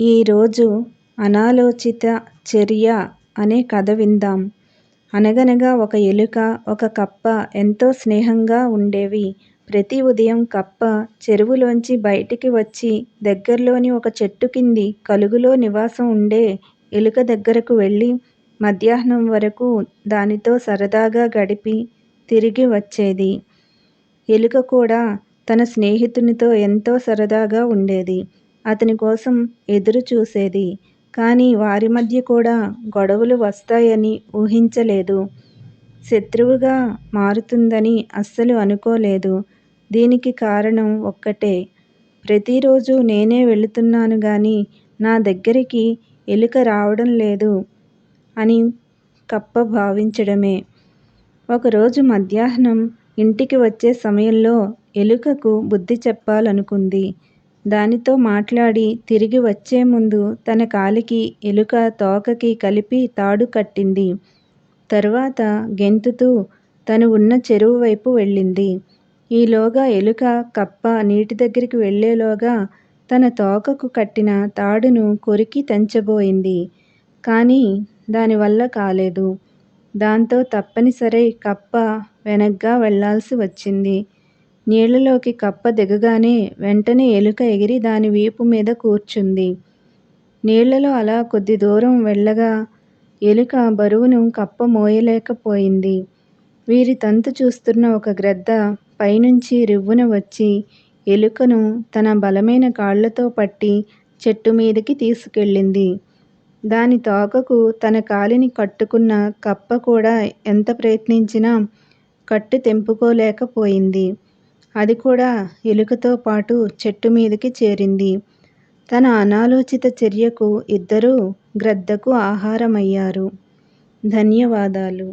ఈరోజు అనాలోచిత చర్య అనే కథ విందాం. అనగనగా ఒక ఎలుక, ఒక కప్ప ఎంతో స్నేహంగా ఉండేవి. ప్రతి ఉదయం కప్ప చెరువులోంచి బయటికి వచ్చి దగ్గర్లోని ఒక చెట్టు కింది కలుగులో నివాసం ఉండే ఎలుక దగ్గరకు వెళ్ళి మధ్యాహ్నం వరకు దానితో సరదాగా గడిపి తిరిగి వచ్చేది. ఎలుక కూడా తన స్నేహితునితో ఎంతో సరదాగా ఉండేది. అతని కోసం ఎదురు చూసేది. కానీ వారి మధ్య కూడా గొడవలు వస్తాయని ఊహించలేదు. శత్రువుగా మారుతుందని అస్సలు అనుకోలేదు. దీనికి కారణం ఒక్కటే. ప్రతిరోజు నేనే వెళుతున్నాను గాని నా దగ్గరికి ఎలుక రావడం లేదు అని కప్ప భావించడమే. ఒకరోజు మధ్యాహ్నం ఇంటికి వచ్చే సమయంలో ఎలుకకు బుద్ధి చెప్పాలనుకుంది. దానితో మాట్లాడి తిరిగి వచ్చే ముందు తన కాలికి ఎలుక తోకకి కలిపి తాడు కట్టింది. తరువాత గెంతుతూ తను ఉన్న చెరువు వైపు వెళ్ళింది. ఈలోగా ఎలుక కప్ప నీటి దగ్గరికి వెళ్ళేలోగా తన తోకకు కట్టిన తాడును కొరికి తెంచబోయింది. కానీ దానివల్ల కాలేదు. దాంతో తప్పనిసరై కప్ప వెనగ్గా వెళ్ళాల్సి వచ్చింది. నీళ్ళలోకి కప్ప దిగగానే వెంటనే ఎలుక ఎగిరి దాని వీపు మీద కూర్చుంది. నీళ్ళలో అలా కొద్ది దూరం వెళ్ళగా ఎలుక బరువును కప్ప మోయలేకపోయింది. వీరి తంతు చూస్తున్న ఒక గ్రద్ద పైనుంచి రివ్వున వచ్చి ఎలుకను తన బలమైన కాళ్ళతో పట్టి చెట్టు మీదకి తీసుకెళ్ళింది. దాని తోకకు తన కాలిని కట్టుకున్న కప్ప కూడా ఎంత ప్రయత్నించినా కట్టు తెంపుకోలేకపోయింది. అది కూడా ఎలుకతో పాటు చెట్టు మీదకి చేరింది. తన అనాలోచిత చర్యకు ఇద్దరూ గ్రద్దకు ఆహారమయ్యారు. ధన్యవాదాలు